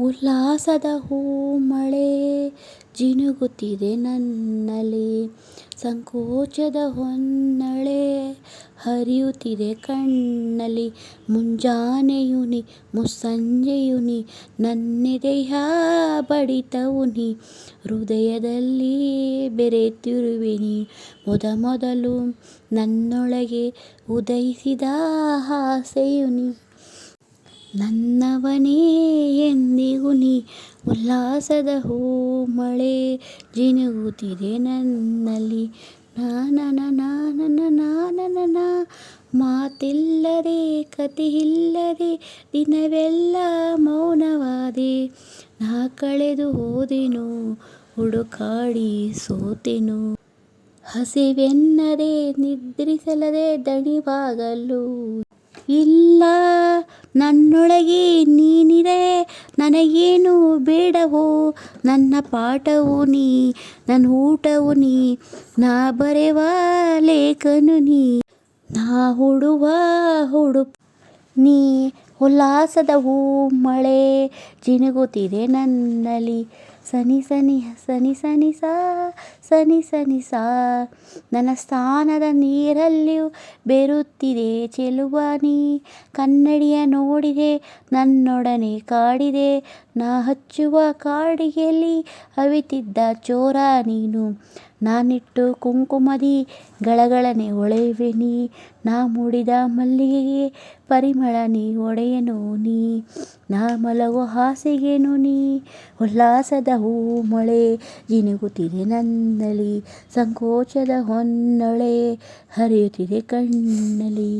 ಉಲ್ಲಾಸದ ಹೂಮಳೆ ಜಿನುಗುತ್ತಿದೆ ನನ್ನಲ್ಲಿ. ಸಂಕೋಚದ ಹೊನ್ನಳೆ ಹರಿಯುತ್ತಿದೆ ಕಣ್ಣಲ್ಲಿ. ಮುಂಜಾನೆಯು ಮುಸ್ಸಂಜೆಯುನಿ ಮುಸ್ಸಂಜೆಯು ನನ್ನೆದೆಯ ಬಡಿತವು ನೀ ಹೃದಯದಲ್ಲಿ ಬೆರೆತಿರುವೆ ನೀ ಮೊದಮೊದಲು ನನ್ನೊಳಗೆ ಉದಯಿಸಿದ ಆಸೆಯು ನೀ ನನ್ನವನೇ ಎಂದಿಗೂ ನೀ ಉಲ್ಲಾಸದ ಹೂಮಳೆ ಜಿನುಗುತ್ತಿದೆ ನನ್ನಲ್ಲಿ. ನಾನನ ಮಾತಿಲ್ಲದೆ, ಕಥೆಯಿಲ್ಲದೆ, ದಿನವೆಲ್ಲ ಮೌನವಾದೆ. ನಾ ಕಳೆದು ಹೋದೆನು, ಹುಡುಕಾಡಿ ಸೋತೆನು. ಹಸಿವೆನ್ನದೆ, ನಿದ್ರಿಸಲದೆ ದಣಿವಾಗಲು. ಇಲ್ಲ ನನ್ನೊಳಗೆ ನೀನಿರೆ, ನನಗೇನು ಬೇಡವೋ? ನನ್ನ ಪಾಠವು ನೀ, ನನ್ನ ಊಟವು ನೀ, ನಾ ಬರೆವ ಲೇಖನು ನೀ, ನಾ ಹುಡುವ ಹುಡುಪು. ನೀ ಉಲ್ಲಾಸದ ಹೂಮಳೆ ಜಿನುಗುತ್ತಿದೆ ನನ್ನಲ್ಲಿ. ಸನಿ ಸನಿ ಸನಿ ಸನಿ ಸಾ, ಸನಿ ಸನಿ ಸಾ. ನನ್ನ ಸ್ಥಾನದ ನೀರಲ್ಲಿಯೂ ಬೆರುತ್ತಿದೆ ಚೆಲುವಾನಿ. ಕನ್ನಡಿಯ ನೋಡಿದೆ, ನನ್ನೊಡನೆ ಕಾಡಿದೆ. ನಾ ಹಚ್ಚುವ ಕಾಡಿಗೆಯಲ್ಲಿ ಅವಿತಿದ್ದ ಚೋರ ನೀನು. ನಾನಿಟ್ಟು ಕುಂಕುಮದಿ ಗಳಗಳನೆ ಹೊಳೆಯುವೆ ನೀ ನಾ ಮೂಡಿದ ಮಲ್ಲಿಗೆಗೆ ಪರಿಮಳ ನೀ ಒಡೆಯನು ನೀ ನಾ ಮಲಗೋ ಹಾಸಿಗೆನು ನೀ ಉಲ್ಲಾಸದ ಹೂಮಳೆ ಜಿನುಗುತ್ತಿದೆ ನನ್ನಲಿ ಸಂಕೋಚದ ಹೊನ್ನಳೆ ಹರಿಯುತ್ತಿದೆ ಕಣ್ಣಲ್ಲಿ.